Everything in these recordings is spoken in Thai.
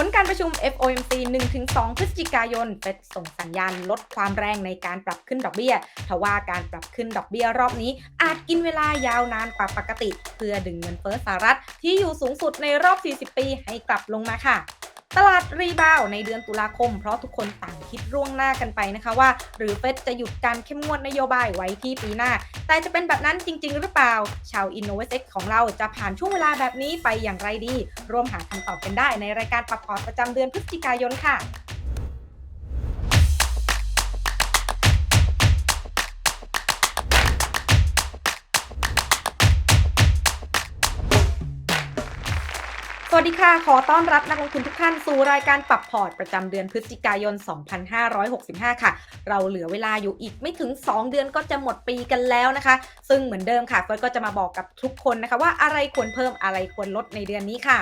ผลการประชุม FOMC 1-2 พฤศจิกายนเฟดส่งสัญญาณลดความแรงในการปรับขึ้นดอกเบี้ย ทว่าการปรับขึ้นดอกเบี้ยรอบนี้ อาจกินเวลายาวนานกว่าปกติ เพื่อดึงเงินเฟ้อสหรัฐที่อยู่สูงสุดในรอบ 40 ปีให้กลับลงมาค่ะ ตลาดรีบาวในเดือนตุลาคม เพราะทุกคนต่างคิดร่วงหน้ากันไปนะคะว่า หรือเฟดจะหยุดการเข้มงวดนโยบายไว้ที่ปีหน้า แต่จะเป็นแบบนั้นจริง ๆ หรือเปล่า ชาว i n n o v a t e ของเราจะผ่านช่วงเวลาแบบนี้ไปอย่างไรดี ร่วมหาคำตอบกันได้ในรายการปรับพอร์ตประจำเดือนพฤศจิกายนค่ะ สวัสดีค่ะ ขอต้อนรับนักลงทุนทุกท่านสู่รายการปรับพอร์ตประจำเดือนพฤศจิกายน 2565 ค่ะ เราเหลือเวลาอยู่อีกไม่ถึง 2 เดือนก็จะหมดปีกันแล้วนะคะ ซึ่งเหมือนเดิมค่ะเฟิร์สก็จะมาบอกกับทุกคนนะคะว่าอะไรควรเพิ่มอะไรควรลดในเดือนนี้ค่ะ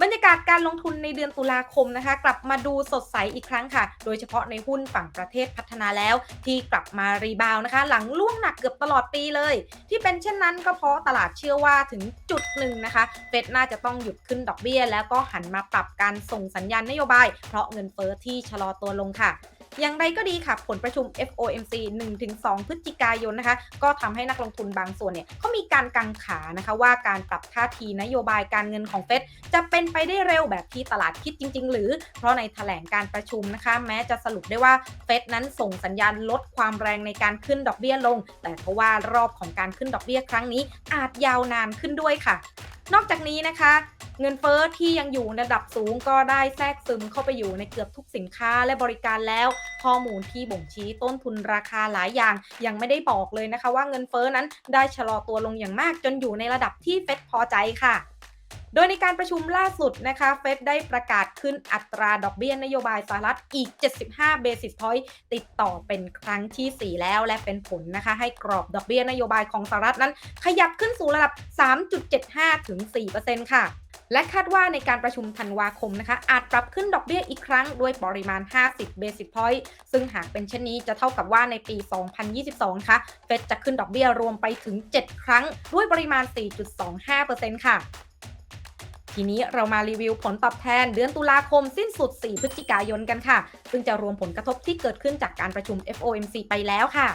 บรรยากาศการลงทุนในเดือนตุลาคมนะคะ กลับมาดูสดใสอีกครั้งค่ะ โดยเฉพาะในหุ้นฝั่งประเทศพัฒนาแล้ว ที่กลับมารีบาวนะคะ หลังล่วงหนักเกือบตลอดปีเลย ที่เป็นเช่นนั้นก็เพราะตลาดเชื่อว่าถึงจุดหนึ่งนะคะเฟดน่าจะต้องหยุดขึ้นดอกเบี้ย แล้วก็หันมาปรับการส่งสัญญาณนโยบาย เพราะเงินเฟอ้อที่ชะลอตัวลงค่ะ อย่างไรก็ดีค่ะ ผลประชุม FOMC 1-2 พฤศจิกายนนะคะ ก็ทำให้นักลงทุนบางส่วนเนี่ยเขามีการกังขานะคะว่าการปรับท่าทีนโยบายการเงินของเฟดจะเป็นไปได้เร็วแบบที่ตลาดคิดจริง ๆ หรือ เพราะในแถลงการประชุมนะคะ แม้จะสรุปได้ว่าเฟดนั้นส่งสัญญาณลดความแรงในการขึ้นดอกเบี้ยลง แต่เพราะว่ารอบของการขึ้นดอกเบี้ยครั้งนี้อาจยาวนานขึ้นด้วยค่ะ นอกจากนี้นะคะเงินเฟอ้อที่ยังอยู่ระดับสูงก็ได้แทรกซึมเข้าไปอยู่ในเกือบทุกสินค้าและบริการแล้วข้อมูลที่บ่งชี้ต้นทุนราคาหลายอย่าง ยังไม่ได้บอกเลยนะคะ ว่าเงินเฟอ้อนั้นได้ชะลอตัวลงอย่างมากจนอยู่ในระดับที่เฟดพอใจค่ะโดยในการประชุมล่าสุดนะคะ เฟดได้ประกาศขึ้นอัตราดอกเบี้ยนโยบายสหรัฐอีก 75 basis point ติดต่อเป็นครั้งทีสี่ 4 แล้วและเป็นผลนะคะ ให้กรอบดอกเบี้ยนโยบายของสหรัฐนั้น ขยับขึ้นสู่ระดับ 3.75 ถึง 4%ค่ะ และคาดว่าในการประชุมธันวาคมนะคะ อาจปรับขึ้นดอกเบี้ยอีกครั้งด้วยปริมาณ 50 basis point ซึ่งหากเป็นเช่นนี้จะเท่ากับว่าในปี 2022 ค่ะ เฟดจะขึ้นดอกเบี้ยรวมไปถึง 7 ครั้ง ด้วยปริมาณ 4.25%ค่ะทีนี้เรามารีวิวผลตอบแทนเดือนตุลาคมสิ้นสุด 4 พฤศจิกายนกันค่ะ ซึ่งจะรวมผลกระทบที่เกิดขึ้นจากการประชุม FOMC ไปแล้วค่ะ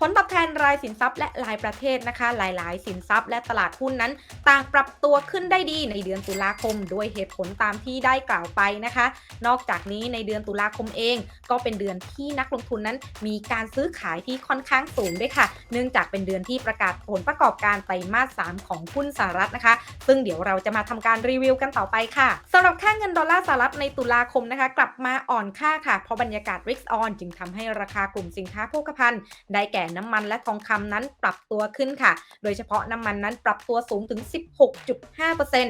ผลตอบแทนรายสินทรัพย์และรายประเทศนะคะ หลาย ๆ สินทรัพย์และตลาดหุ้นนั้น ต่างปรับตัวขึ้นได้ดีในเดือนตุลาคม ด้วยเหตุผลตามที่ได้กล่าวไปนะคะ นอกจากนี้ในเดือนตุลาคมเอง ก็เป็นเดือนที่นักลงทุนนั้น มีการซื้อขายที่ค่อนข้างสูงด้วยค่ะ เนื่องจากเป็นเดือนที่ประกาศผลประกอบการไตรมาส 3 ของหุ้นสหรัฐนะคะ ซึ่งเดี๋ยวเราจะมาทำการรีวิวกันต่อไปค่ะสำหรับค่าเงินดอลลาร์สหรัฐในตุลาคมนะคะ กลับมาอ่อนค่าค่ะเพราะบรรยากาศ Risk on จึงทำให้ราคากลุ่มสินค้าโภคภัณฑ์ได้แก่น้ำมันและทองคำนั้นปรับตัวขึ้นค่ะ โดยเฉพาะน้ำมันนั้นปรับตัวสูงถึง 16.5%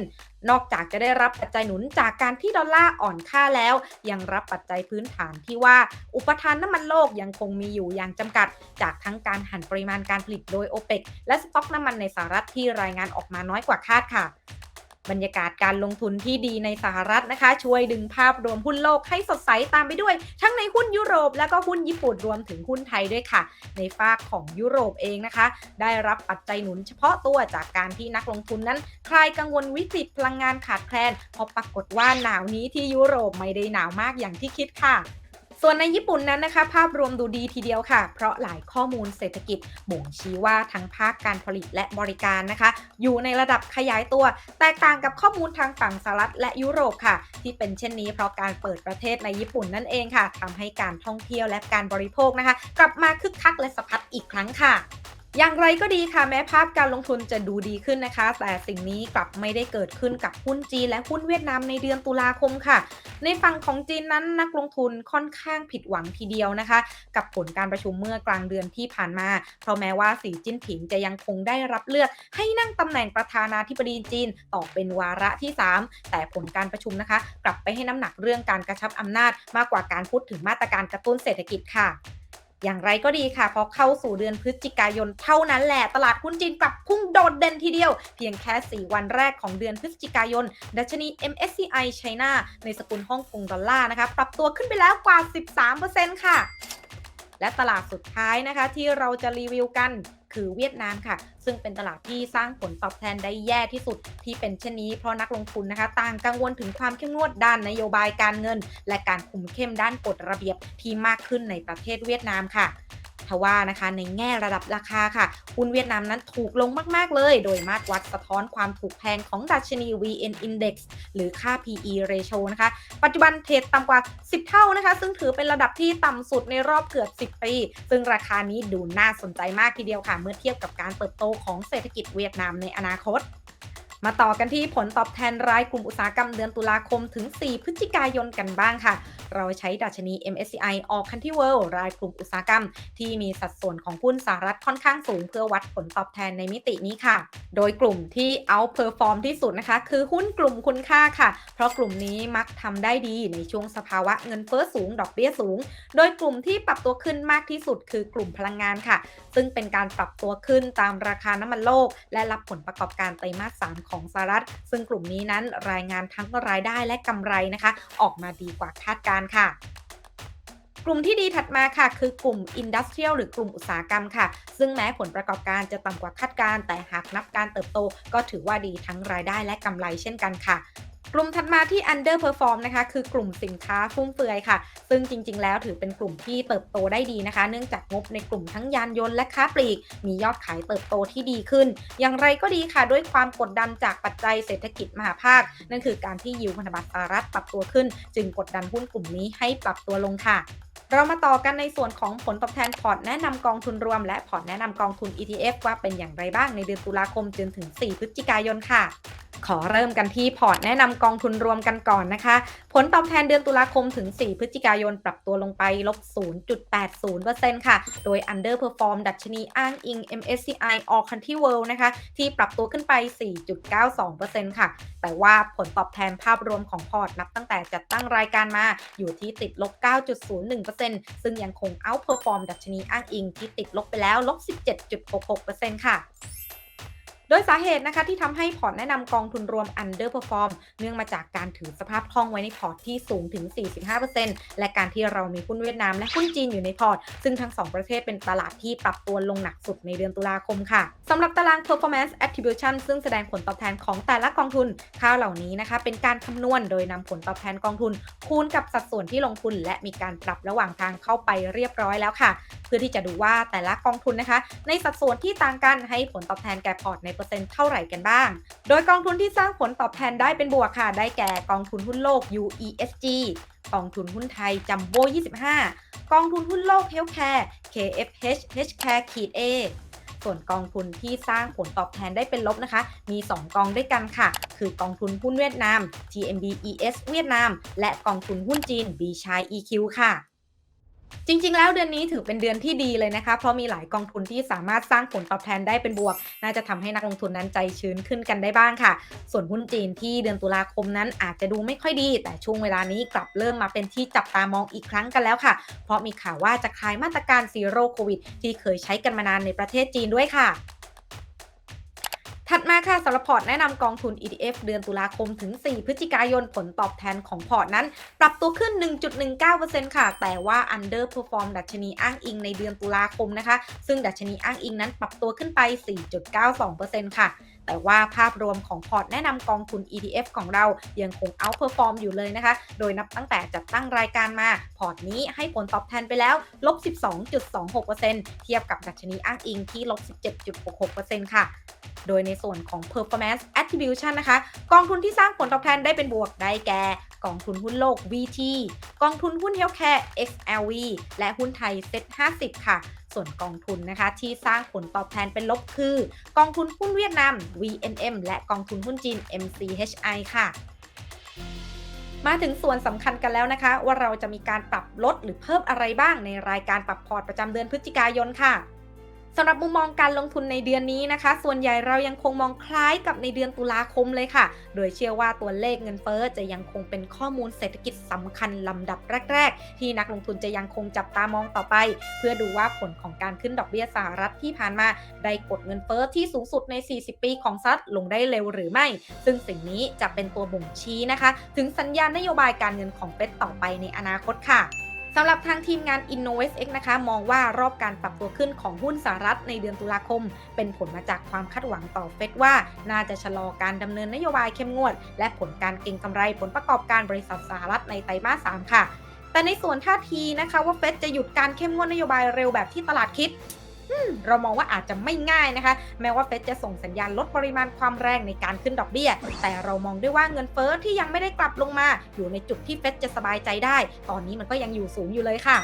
นอกจากจะได้รับปัจจัยหนุนจากการที่ดอลลาร์อ่อนค่าแล้ว ยังรับปัจจัยพื้นฐานที่ว่า อุปทานน้ำมันโลกยังคงมีอยู่อย่างจำกัด จากทั้งการหันปริมาณการผลิตโดยโอเปกและสต็อกน้ำมันในสหรัฐที่รายงานออกมาน้อยกว่าคาดค่ะ บรรยากาศการลงทุนที่ดีในสหรัฐนะคะ ช่วยดึงภาพรวมหุ้นโลกให้สดใสตามไปด้วย ทั้งในหุ้นยุโรปและก็หุ้นญี่ปุ่นรวมถึงหุ้นไทยด้วยค่ะ ในฝากของยุโรปเองนะคะ ได้รับปัจจัยหนุนเฉพาะตัวจากการที่นักลงทุนนั้น คลายกังวลวิกฤตพลังงานขาดแคลนเพราะปรากฏว่าหนาวนี้ที่ยุโรปไม่ได้หนาวมากอย่างที่คิดค่ะ ส่วนในญี่ปุ่นนั้นนะคะ ภาพรวมดูดีทีเดียวค่ะ เพราะหลายข้อมูลเศรษฐกิจบ่งชี้ว่าทั้งภาคการผลิตและบริการนะคะ อยู่ในระดับขยายตัว แตกต่างกับข้อมูลทางฝั่งสหรัฐและยุโรปค่ะ ที่เป็นเช่นนี้เพราะการเปิดประเทศในญี่ปุ่นนั่นเองค่ะทำให้การท่องเที่ยวและการบริโภคนะคะ กลับมาคึกคักและสะพัดอีกครั้งค่ะ อย่างไรก็ดีค่ะแม้ภาพการลงทุนจะดูดีขึ้นนะคะ แต่สิ่งนี้กลับไม่ได้เกิดขึ้นกับหุ้นจีนและหุ้นเวียดนามในเดือนตุลาคมค่ะ ในฝั่งของจีนนั้นนักลงทุนค่อนข้างผิดหวังทีเดียวนะคะ กับผลการประชุมเมื่อกลางเดือนที่ผ่านมา เพราะแม้ว่าสีจิ้นผิงจะยังคงได้รับเลือกให้นั่งตำแหน่งประธานาธิบดีจีนต่อเป็นวาระที่ 3 แต่ผลการประชุมนะคะ กลับไปให้น้ำหนักเรื่องการกระชับอำนาจมากกว่าการพูดถึงมาตรการกระตุ้นเศรษฐกิจค่ะ อย่างไรก็ดีค่ะพอเข้าสู่เดือนพฤศจิกายนเท่านั้นแหละ ตลาดหุ้นจีนกลับพุ่งโดดเด่นทีเดียว เพียงแค่ 4 วันแรกของเดือนพฤศจิกายน ดัชนี MSCI China ในสกุลฮ่องกงดอลลาร์นะคะ ปรับตัวขึ้นไปแล้วกว่า 13%ค่ะ และตลาดสุดท้ายนะคะ ที่เราจะรีวิวกันคือเวียดนามค่ะ ซึ่งเป็นตลาดที่สร้างผลตอบแทนได้แย่ที่สุดที่เป็นเช่นนี้เพราะนักลงทุนนะคะ ต่างกังวลถึงความเข้มงวดด้านนโยบายการเงิน และการคุมเข้มด้านกฎระเบียบที่มากขึ้นในประเทศเวียดนามค่ะ ทว่านะคะ ในแง่ระดับราคาค่ะหุ้นเวียดนามนั้นถูกลงมาก ๆ เลย โดยมาตรวัดสะท้อนความถูกแพงของดัชนี VN Index หรือค่า PE ratio นะคะ ปัจจุบันเทรดต่ำกว่า 10 เท่านะคะ ซึ่งถือเป็นระดับที่ต่ำสุดในรอบเกือบ 10 ปี ซึ่งราคานี้ดูน่าสนใจมากทีเดียวค่ะ เมื่อเทียบกับการเติบโตของเศรษฐกิจเวียดนามในอนาคต มาต่อกันที่ผลตอบแทนรายกลุ่มอุตสาหกรรมเดือนตุลาคมถึง 4 พฤศจิกายนกันบ้างค่ะ เราใช้ดัชนี MSCI All Country World รายกลุ่มอุตสาหกรรม ที่มีสัดส่วนของหุ้นสหรัฐค่อนข้างสูง เพื่อวัดผลตอบแทนในมิตินี้ค่ะ โดยกลุ่มที่ outperform ที่สุดนะคะ คือหุ้นกลุ่มคุณค่าค่ะ เพราะกลุ่มนี้มักทำได้ดีในช่วงสภาวะเงินเฟ้อสูง ดอกเบี้ยสูง โดยกลุ่มที่ปรับตัวขึ้นมากที่สุดคือกลุ่มพลังงานค่ะ ซึ่งเป็นการปรับตัวขึ้นตามราคาน้ำมันโลก และรับผลประกอบการไตรมาส3ของสหรัฐ ซึ่งกลุ่มนี้นั้นรายงานทั้งรายได้และกำไรนะคะ ออกมาดีกว่าคาดการ์ค่ะกลุ่มที่ดีถัดมาค่ะ คือกลุ่มอินดัสเทรียลหรือกลุ่มอุตสาหกรรมค่ะ ซึ่งแม้ผลประกอบการจะต่ำกว่าคาดการ์แต่หากนับการเติบโต ก็ถือว่าดีทั้งรายได้และกำไรเช่นกันค่ะ กลุ่มถัดมาที่ underperform นะคะคือกลุ่มสินค้าฟุ่มเฟือยค่ะ ซึ่งจริง ๆ แล้วถือเป็นกลุ่มที่เติบโตได้ดีนะคะ เนื่องจากงบในกลุ่มทั้งยานยนต์และค้าปลีก มียอดขายเติบโตที่ดีขึ้น อย่างไรก็ดีค่ะ ด้วยความกดดันจากปัจจัยเศรษฐกิจมหาภาค นั่นคือการที่ยิวพันธบัตรสหรัฐปรับตัวขึ้น จึงกดดันหุ้นกลุ่มนี้ให้ปรับตัวลงค่ะ เรามาต่อกันในส่วนของผลตอบแทนพอร์ตแนะนำกองทุนรวม และพอร์ตแนะนำกองทุน ETF ว่าเป็นอย่างไรบ้างในเดือนตุลาคมจนถึง 4 พฤศจิกายนค่ะขอเริ่มกันที่พอร์ตแนะนำกองทุนรวมกันก่อนนะคะ ผลตอบแทนเดือนตุลาคมถึง 4 พฤศจิกายนปรับตัวลงไปลบ 0.80%ค่ะ โดย underperform ดัชนีอ้างอิง MSCI All Country World นะคะ ที่ปรับตัวขึ้นไป 4.92%ค่ะ แต่ว่าผลตอบแทนภาพรวมของพอร์ตนับตั้งแต่จัดตั้งรายการมาอยู่ที่ติดลบ 9.01%ซึ่งยังคง outperform ดัชนีอ้างอิงที่ติดลบไปแล้วลบ 17.66%ค่ะ โดยสาเหตุนะคะที่ทำให้พอร์ตแนะนำกองทุนรวม underperform เนื่องมาจากการถือสภาพคล่องไว้ในพอร์ตที่สูงถึง 45%และการที่เรามีหุ้นเวียดนามและหุ้นจีนอยู่ในพอร์ต ซึ่งทั้งสองประเทศเป็นตลาดที่ปรับตัวลงหนักสุดในเดือนตุลาคมค่ะสำหรับตาราง performance attribution ซึ่งแสดงผลตอบแทนของแต่ละกองทุน ค่าเหล่านี้นะคะ เป็นการคำนวณโดยนำผลตอบแทนกองทุน คูณกับสัดส่วนที่ลงทุน และมีการปรับระหว่างทางเข้าไปเรียบร้อยแล้วค่ะ พื่อที่จะดูว่าแต่ละกองทุนนะคะ ในสัดส่วนที่ต่างกันให้ผลตอบแทนแก่พอร์ตในเปอร์เซ็นต์เท่าไหร่กันบ้าง โดยกองทุนที่สร้างผลตอบแทนได้เป็นบวกค่ะ ได้แก่กองทุนหุ้นโลก UESG กองทุนหุ้นไทยจัมโบ้25 กองทุนหุ้นโลก Healthcare KFH Healthcare ขีด A ส่วนกองทุนที่สร้างผลตอบแทนได้เป็นลบนะคะ มี 2 กองด้วยกันค่ะ คือกองทุนหุ้นเวียดนาม TMB ES เวียดนาม และกองทุนหุ้นจีน B Chai EQ ค่ะ จริงๆ แล้วเดือนนี้ถือเป็นเดือนที่ดีเลยนะคะ เพราะมีหลายกองทุนที่สามารถสร้างผลตอบแทนได้เป็นบวก น่าจะทำให้นักลงทุนนั้นใจชื้นขึ้นกันได้บ้างค่ะ ส่วนหุ้นจีนที่เดือนตุลาคมนั้นอาจจะดูไม่ค่อยดี แต่ช่วงเวลานี้กลับเริ่มมาเป็นที่จับตามองอีกครั้งกันแล้วค่ะ เพราะมีข่าวว่าจะคลายมาตรการซีโร่โควิดที่เคยใช้กันมานานในประเทศจีนด้วยค่ะ ถัดมาค่ะสำหรับพอร์ตแนะนำกองทุน ETF เดือนตุลาคมถึง 4 พฤศจิกายนผลตอบแทนของพอร์ตนั้น ปรับตัวขึ้น 1.19%ค่ะ แต่ว่า underperform ดัชนีอ้างอิงในเดือนตุลาคมนะคะ ซึ่งดัชนีอ้างอิงนั้นปรับตัวขึ้นไป 4.92%ค่ะ แต่ว่าภาพรวมของพอร์ตแนะนำกองทุน ETF ของเรายังคง outperform อยู่เลยนะคะ โดยนับตั้งแต่จัดตั้งรายการมา พอร์ตนี้ให้ผลตอบแทนไปแล้วลบ 12.26%เทียบกับดัชนีอ้างอิงที่ลบ 17.66%ค่ะโดยในส่วนของ performance attribution นะคะ กองทุนที่สร้างผลตอบแทนได้เป็นบวกได้แก่ กองทุนหุ้นโลก VT กองทุนหุ้น Healthcare XLV และหุ้นไทย Set 50 ค่ะ ส่วนกองทุนนะคะที่สร้างผลตอบแทนเป็นลบคือ กองทุนหุ้นเวียดนาม VNM และกองทุนหุ้นจีน MCHI ค่ะมาถึงส่วนสำคัญกันแล้วนะคะ ว่าเราจะมีการปรับลดหรือเพิ่มอะไรบ้างในรายการปรับพอร์ตประจำเดือนพฤศจิกายนค่ะ สำหรับมุมมองการลงทุนในเดือนนี้นะคะ ส่วนใหญ่เรายังคงมองคล้ายกับในเดือนตุลาคมเลยค่ะ โดยเชื่อว่าตัวเลขเงินเฟ้อจะยังคงเป็นข้อมูลเศรษฐกิจสำคัญลำดับแรก ๆ ที่นักลงทุนจะยังคงจับตามองต่อไป เพื่อดูว่าผลของการขึ้นดอกเบี้ยสหรัฐที่ผ่านมา ได้กดเงินเฟ้อที่สูงสุดใน 40 ปีของซัดลงได้เร็วหรือไม่ ซึ่งสิ่งนี้จะเป็นตัวบ่งชี้นะคะ ถึงสัญญาณนโยบายการเงินของเฟดต่อไปในอนาคตค่ะ สำหรับทางทีมงาน InnovestX นะคะ มองว่ารอบการปรับตัวขึ้นของหุ้นสหรัฐในเดือนตุลาคม เป็นผลมาจากความคาดหวังต่อเฟดว่า น่าจะชะลอการดำเนินนโยบายเข้มงวด และผลการเก็งกำไรผลประกอบการบริษัทสหรัฐในไตรมาส 3 ค่ะ แต่ในส่วนท่าทีนะคะว่าเฟดจะหยุดการเข้มงวดนโยบายเร็วแบบที่ตลาดคิด เรามองว่าอาจจะไม่ง่ายนะคะ แม้ว่าเฟดจะส่งสัญญาณลดปริมาณความแรงในการขึ้นดอกเบี้ย แต่เรามองด้วยว่าเงินเฟ้อที่ยังไม่ได้กลับลงมา อยู่ในจุดที่เฟดจะสบายใจได้ ตอนนี้มันก็ยังอยู่สูงอยู่เลยค่ะ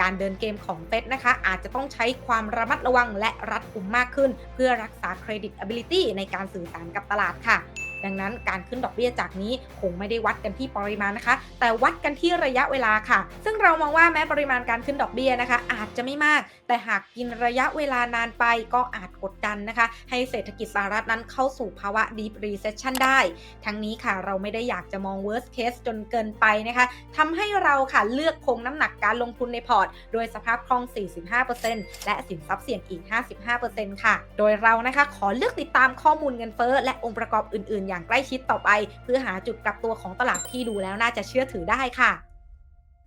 การเดินเกมของเฟดนะคะ อาจจะต้องใช้ความระมัดระวังและรัดกุมมากขึ้น เพื่อรักษาเครดิต ability ในการสื่อสารกับตลาดค่ะ ดังนั้นการขึ้นดอกเบี้ยจากนี้คงไม่ได้วัดกันที่ปริมาณนะคะ แต่วัดกันที่ระยะเวลาค่ะ ซึ่งเรามองว่าแม้ปริมาณการขึ้นดอกเบี้ยนะคะ อาจจะไม่มาก แต่หากกินระยะเวลานานไปก็อาจกดดันนะคะ ให้เศรษฐกิจสหรัฐนั้นเข้าสู่ภาวะ deep recession ได้ ทั้งนี้ค่ะเราไม่ได้อยากจะมอง worst case จนเกินไปนะคะทำให้เราค่ะเลือกคงน้ำหนักการลงทุนในพอร์ต โดยสภาพคล่อง 45%และสินทรัพย์เสี่ยงอีก 55%ค่ะ โดยเรานะคะขอเลือกติดตามข้อมูลเงินเฟ้อและองค์ประกอบอื่นๆอย่างใกล้ชิดต่อไป เพื่อหาจุดกลับตัวของตลาดที่ดูแล้วน่าจะเชื่อถือได้ค่ะ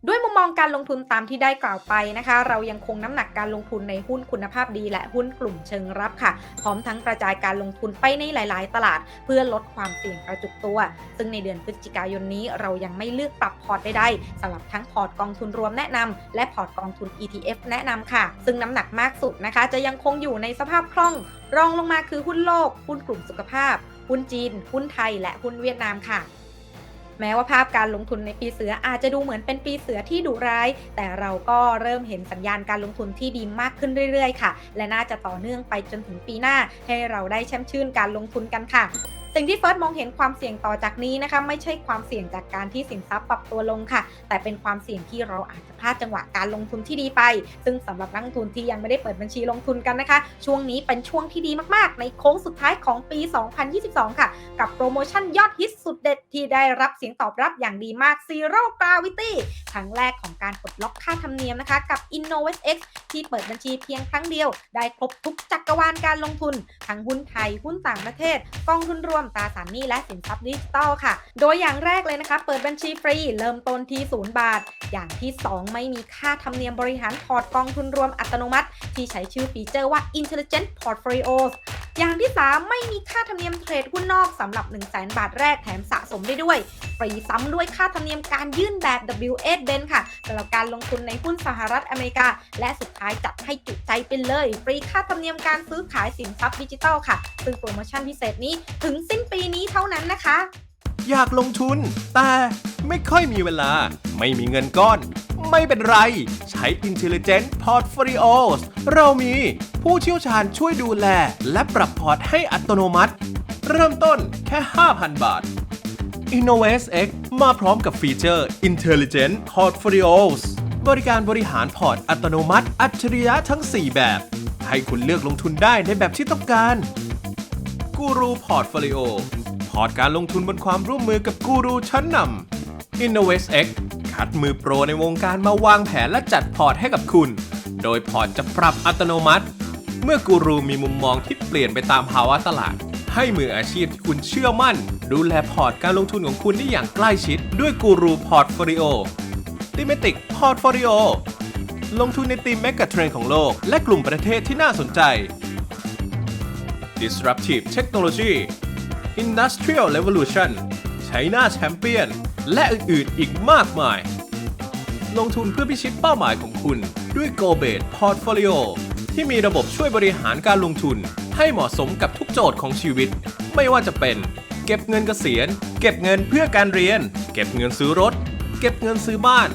ด้วยมุมมองการลงทุนตามที่ได้กล่าวไปนะคะ เรายังคงน้ำหนักการลงทุนในหุ้นคุณภาพดี และหุ้นกลุ่มเชิงรับค่ะ พร้อมทั้งกระจายการลงทุนไปในหลาย ๆ ตลาด เพื่อลดความเสี่ยงกระจุกตัว ซึ่งในเดือนพฤศจิกายนนี้เรายังไม่เลือกปรับพอร์ตใดๆสำหรับทั้งพอร์ตกองทุนรวมแนะนำและพอร์ตกองทุน ETF แนะนำค่ะ ซึ่งน้ำหนักมากสุดนะคะ จะยังคงอยู่ในสภาพคล่อง รองลงมาคือหุ้นโลก หุ้นกลุ่มสุขภาพ หุ้นจีน หุ้นไทย และหุ้นเวียดนามค่ะ แม้ว่าภาพการลงทุนในปีเสืออาจจะดูเหมือนเป็นปีเสือที่ดุร้าย แต่เราก็เริ่มเห็นสัญญาณการลงทุนที่ดีมากขึ้นเรื่อยๆ ค่ะ และน่าจะต่อเนื่องไปจนถึงปีหน้าให้เราได้แช่มชื่นการลงทุนกันค่ะ สิ่งที่เฟิร์สมองเห็นความเสี่ยงต่อจากนี้นะคะไม่ใช่ความเสี่ยงจากการที่สินทรัพย์ปรับตัวลงค่ะ แต่เป็นความเสี่ยงที่เราอาจจะพลาดจังหวะการลงทุนที่ดีไป ซึ่งสำหรับนักลงทุนที่ยังไม่ได้เปิดบัญชีลงทุนกันนะคะ ช่วงนี้เป็นช่วงที่ดีมากๆ ในโค้งสุดท้ายของปี 2022 ค่ะ กับโปรโมชั่นยอดฮิตสุดเด็ดที่ได้รับเสียงตอบรับอย่างดีมาก Zero Gravity ครั้งแรกของการปลดล็อกค่าธรรมเนียมนะคะกับ InnovestX ที่เปิดบัญชีเพียงครั้งเดียว ได้ครบทุกจักรวาลการลงทุน ทั้งหุ้นไทย หุ้นต่างประเทศ กองทุนรวมตราสารหนี้และสินทรัพย์ดิจิตอลค่ะ โดยอย่างแรกเลยนะคะเปิดบัญชีฟรีเริ่มต้นที่0บาท อย่างที่ 2 ไม่มีค่าธรรมเนียมบริหารพอร์ตกองทุนรวมอัตโนมัติ ที่ใช้ชื่อฟีเจอร์ว่า Intelligent Portfolios อย่างที่ 3 ไม่มีค่าธรรมเนียมเทรดหุ้นนอกสำหรับ 1 0 0 0 0 0 บาทแรกแถมสะสมได้ด้วย ฟรีซ้ำด้วยค่าธรรมเนียมการยื่นแบบ W8 b e n ค่ะสำหรับการลงทุนในหุ้นสหรัฐอเมริกา และสุดท้ายจัดให้จุใจไปเลย ฟรีค่าธรรมเนียมการซื้อขายสินทรัพย์ดิจิทัลค่ะ ซึ่งโปรโมชั่นพิเศษนี้ถึงสิ้นปีนี้เท่านั้นนะคะ อยากลงทุน แต่ไม่ค่อยมีเวลา ไม่มีเงินก้อน ไม่เป็นไร ใช้ Intelligent Portfolios เรามีผู้เชี่ยวชาญช่วยดูแล และปรับพอร์ตให้อัตโนมัติ เริ่มต้นแค่ 5,000 บาท InnovestX มาพร้อมกับฟีเจอร์ Intelligent Portfolios บริการบริหารพอร์ตอัตโนมัติ อัจฉริยะทั้ง 4 แบบ ให้คุณเลือกลงทุนได้ในแบบที่ต้องการกูรูพอร์ตโฟลิโอพอร์ตการลงทุนบนความร่วมมือกับกูรูชั้นนำ InnovestX คัดมือโปรในวงการมาวางแผนและจัดพอร์ตให้กับคุณ โดยพอร์ตจะปรับอัตโนมัติ เมื่อกูรูมีมุมมองที่เปลี่ยนไปตามภาวะตลาด ให้มืออาชีพที่คุณเชื่อมั่น ดูแลพอร์ตการลงทุนของคุณได้อย่างใกล้ชิด ด้วยกูรูพอร์ตโฟลิโอ ติเมติกพอร์ตโฟลิโอลงทุนในทีมแมกกะเทรนของโลก และกลุ่มประเทศที่น่าสนใจ Disruptive Technology Industrial Revolution China Champion และอื่นๆอีกมากมาย ลงทุนเพื่อพิชิตเป้าหมายของคุณด้วย Go b a s e Portfolio ที่มีระบบช่วยบริหารการลงทุน ให้เหมาะสมกับทุกโจทย์ของชีวิต ไม่ว่าจะเป็น เก็บเงินเกษียณ เก็บเงินเพื่อการเรียน เก็บเงินซื้อรถ เก็บเงินซื้อบ้าน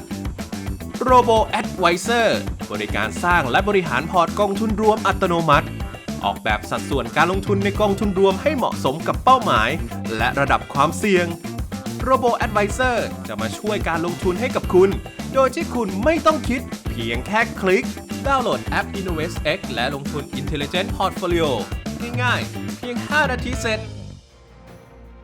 Robo Advisor บริการสร้างและบริหารพอร์ตกองทุนรวมอัตโนมัติ ออกแบบสัดส่วนการลงทุนในกองทุนรวมให้เหมาะสมกับเป้าหมาย และระดับความเสี่ยง Robo Advisor จะมาช่วยการลงทุนให้กับคุณ โดยที่คุณไม่ต้องคิด เพียงแค่คลิก ดาวน์โหลดแอป InnovestX และลงทุน Intelligent Portfolio ง่ายๆเพียง 5 นาทีเสร็จ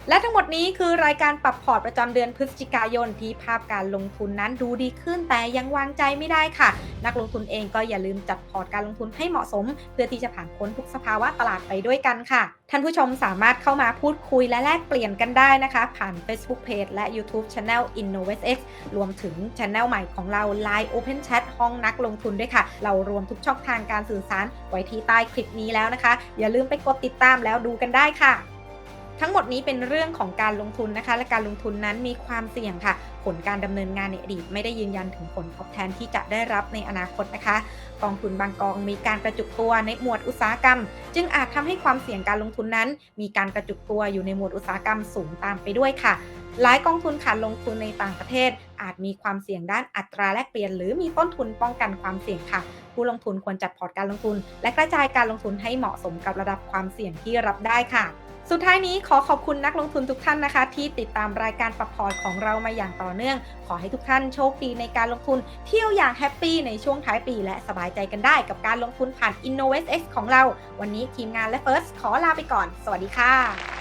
และทั้งหมดนี้คือรายการปรับพอร์ตประจำเดือนพฤศจิกายนที่ภาพการลงทุนนั้นดูดีขึ้นแต่ยังวางใจไม่ได้ค่ะ นักลงทุนเองก็อย่าลืมจัดพอร์ตการลงทุนให้เหมาะสม เพื่อที่จะผ่านพ้นทุกสภาวะตลาดไปด้วยกันค่ะ ท่านผู้ชมสามารถเข้ามาพูดคุยและแลกเปลี่ยนกันได้นะคะ ผ่าน Facebook Page และ YouTube Channel InnovestX รวมถึง Channel ใหม่ของเรา Line Open Chat ห้องนักลงทุนด้วยค่ะ เรารวมทุกช่องทางการสื่อสารไว้ที่ใต้คลิปนี้แล้วนะคะ อย่าลืมไปกดติดตามแล้วดูกันได้ค่ะ ทั้งหมดนี้เป็นเรื่องของการลงทุนนะคะ และการลงทุนนั้นมีความเสี่ยงค่ะ ผลการดำเนินงานในอดีตไม่ได้ยืนยันถึงผลตอบแทนที่จะได้รับในอนาคตนะคะ กองทุนบางกองมีการกระจุกตัวในหมวดอุตสาหกรรม จึงอาจทำให้ความเสี่ยงการลงทุนนั้น มีการกระจุกตัวอยู่ในหมวดอุตสาหกรรมสูงตามไปด้วยค่ะหลายกองทุนขาดลงทุนในต่างประเทศ อาจมีความเสี่ยงด้านอัตราแลกเปลี่ยน หรือมีต้นทุนป้องกันความเสี่ยงค่ะ ผู้ลงทุนควรจัดพอร์ตการลงทุน และกระจายการลงทุนให้เหมาะสมกับระดับความเสี่ยงที่รับได้ค่ะ สุดท้ายนี้ขอขอบคุณนักลงทุนทุกท่านนะคะ ที่ติดตามรายการปรับพอร์ตของเรามาอย่างต่อเนื่อง ขอให้ทุกท่านโชคดีในการลงทุน เที่ยวอย่างแฮปปี้ในช่วงท้ายปี และสบายใจกันได้กับการลงทุนผ่าน InnovestX ของเรา วันนี้ทีมงานและ First ขอลาไปก่อน สวัสดีค่ะ